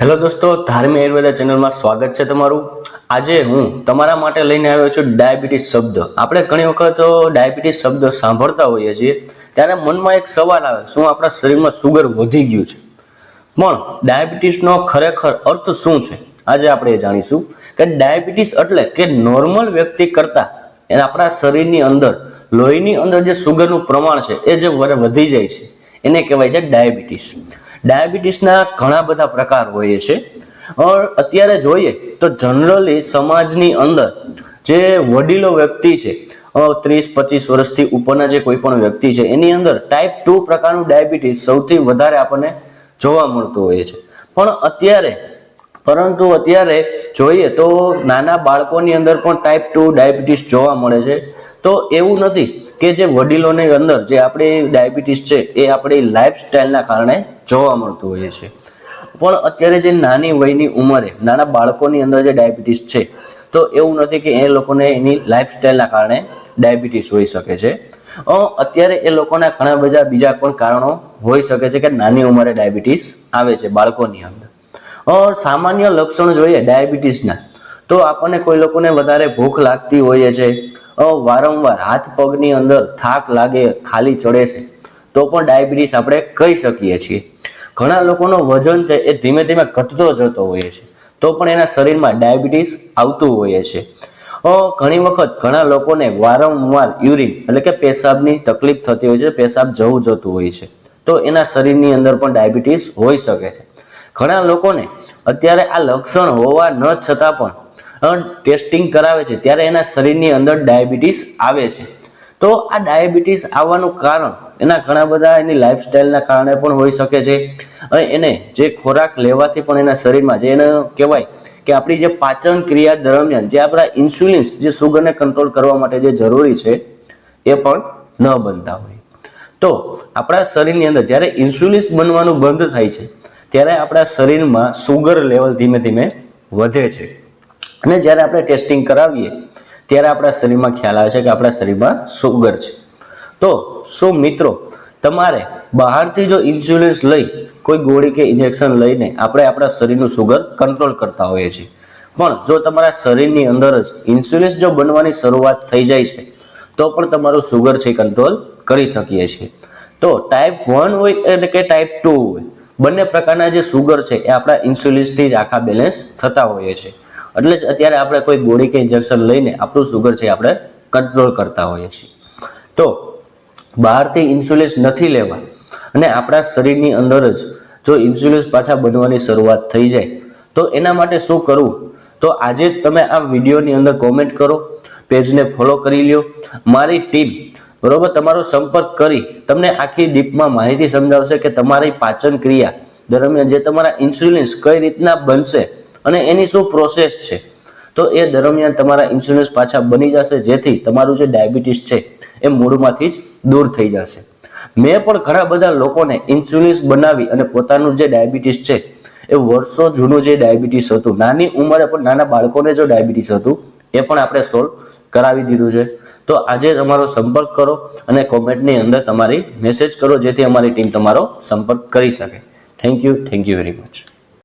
Hello દોસ્તો, ધાર્મિક આયુર્વેદા ચેનલમાં સ્વાગત છે તમારું. આજે હું તમારા માટે લઈને આવ્યો છું ડાયાબિટીસ શબ્દ. આપણે ઘણી વખત ડાયાબિટીસ શબ્દ સાંભળતા હોઈએ છીએ, ત્યારે મનમાં એક સવાલ આવે, શું આપણા શરીરમાં સુગર વધી ગયું છે? પણ ડાયાબિટીસનો ખરેખર અર્થ શું છે? આજે આપણે જાણીશું કે ડાયાબિટીસ એટલે કે નોર્મલ વ્યક્તિ કરતાં એને આપણા શરીરની અંદર, લોહીની અંદર જે સુગરનું પ્રમાણ છે, એ જે વધી જાય છે, એને કહેવાય છે ડાયાબિટીસ. ડાયાબિટીસના ઘણા બધા પ્રકાર હોય છે. અત્યારે જોઈએ તો જનરલી સમાજની અંદર જે વડીલો વ્યક્તિ છે ત્રીસ, પચીસ વર્ષથી ઉપરના જે કોઈ પણ વ્યક્તિ છે, એની અંદર ટાઈપ ટુ પ્રકારનું ડાયાબિટીસ સૌથી વધારે આપણને જોવા મળતું હોય છે. પણ અત્યારે, પરંતુ અત્યારે જોઈએ તો નાના બાળકોની અંદર પણ ટાઈપ ટુ ડાયાબિટીસ જોવા મળે છે. તો એવું નથી કે જે વડીલોની અંદર જે આપણી ડાયાબિટીસ છે, એ આપણી લાઈફસ્ટાઈલના કારણે જોવા મળતું હોય છે. પણ અત્યારે જે નાની વયની ઉંમરે, નાના બાળકોની અંદર જે ડાયાબિટીસ છે, તો એવું નથી કે એ લોકોને એની લાઈફસ્ટાઈલના કારણે ડાયાબિટીસ હોઈ શકે છે. અત્યારે એ લોકોના ઘણા બધા બીજા પણ કારણો હોઈ શકે છે કે નાની ઉંમરે ડાયાબિટીસ આવે છે બાળકોની અંદર. સામાન્ય લક્ષણો જોઈએ ડાયાબિટીસના. તો આપણને કોઈ લોકોને વધારે ભૂખ લાગતી હોય છે વારંવાર હાથ પગની અંદર થાક લાગે, ખાલી ચડે છે. તો પણ ડાયાબિટીસ આપણે કહી શકીએ છીએ. ઘણા લોકોનો વજન છે એ ધીમે ધીમે ઘટતો જતો હોય છે. તો પણ એના શરીરમાં ડાયાબિટીસ આવતું હોય છે. ઘણી વખત ઘણા લોકોને વારંવાર યુરિન એટલે કે પેશાબની તકલીફ થતી હોય છે, પેશાબ જવું જતું હોય છે. તો એના શરીરની અંદર પણ ડાયાબિટીસ હોઈ શકે છે. ઘણા લોકોને અત્યારે આ લક્ષણ હોવા ન છતાં પણ ટેસ્ટિંગ કરાવે છે, ત્યારે એના શરીરની અંદર ડાયાબિટીસ આવે છે. તો આ ડાયાબિટીસ આવવાનું કારણ, એના ઘણા બધા એની લાઈફસ્ટાઈલના કારણે પણ હોઈ શકે છે. અને એને જે ખોરાક લેવાથી પણ એના શરીરમાં જે એને કહેવાય કે આપણી જે પાચન ક્રિયા દરમિયાન જે આપણા ઇન્સ્યુલિન્સ જે સુગરને કંટ્રોલ કરવા માટે જે જરૂરી છે, એ પણ ન બનતા હોય. તો આપણા શરીરની અંદર જ્યારે ઇન્સ્યુલિન્સ બનવાનું બંધ થાય છે, ત્યારે આપણા શરીરમાં સુગર લેવલ ધીમે ધીમે વધે છે. અને જ્યારે આપણે ટેસ્ટિંગ કરાવીએ, ત્યારે આપણા શરીરમાં ખ્યાલ આવે છે કે આપણા શરીરમાં સુગર છે. તો શું મિત્રો, તમારે બહારથી જો ઇન્સ્યુલિન્સ લઈ, કોઈ ગોળી કે ઇન્જેક્શન લઈને આપણે આપણા શરીરનું સુગર કંટ્રોલ કરતા હોઈએ છીએ. પણ જો તમારા શરીરની અંદર જ ઇન્સ્યુલિન્સ જો બનવાની શરૂઆત થઈ જાય છે, તો પણ તમારું સુગર છે કંટ્રોલ કરી શકીએ છીએ. તો ટાઈપ વન હોય એટલે કે ટાઈપ ટુ હોય, બંને પ્રકારના જે સુગર છે એ આપણા ઇન્સ્યુલિન્સથી જ આખા બેલેન્સ થતા હોઈએ છે એટલે જ અત્યારે આપણે કોઈ ગોળી કે ઇન્જેક્શન લઈને આપણું સુગર છે આપણે કંટ્રોલ કરતા હોઈએ છીએ. તો બહારથી ઇન્સ્યુલિન્સ નથી લેવા અને આપણા શરીરની અંદર જ જો ઇન્સ્યુલિન્સ પાછા બનવાની શરૂઆત થઈ જાય, તો એના માટે શું કરવું? તો આજે જ તમે આ વિડીયોની અંદર કોમેન્ટ કરો પેજને ફોલો કરી લ્યો. મારી ટીમ બરોબર, તમારો સંપર્ક કરી તમને આખી ડીપમાં માહિતી સમજાવશે કે તમારી પાચન ક્રિયા દરમિયાન જે તમારા ઇન્સ્યુલિન્સ કઈ રીતના બનશે અને એની શું પ્રોસેસ છે? તો એ દરમિયાન તમારા ઇન્સ્યોરન્સ પાછા બની જશે, જેથી તમારું જે ડાયાબિટીસ છે એ મૂળમાંથી જ દૂર થઈ જશે. મેં પણ ઘણા બધા લોકોને ઇન્સ્યોરન્સ બનાવી અને પોતાનું જે ડાયાબિટીસ છે એ વર્ષો જૂનું જે ડાયાબિટીસ હતું, નાની ઉંમરે પણ નાના બાળકોને જો ડાયાબિટીસ હતું, એ પણ આપણે સોલ્વ કરાવી દીધું છે. તો આજે તમારો સંપર્ક કરો અને કોમેન્ટની અંદર તમારી મેસેજ કરો, જેથી અમારી ટીમ તમારો સંપર્ક કરી શકે. Thank you thank you very much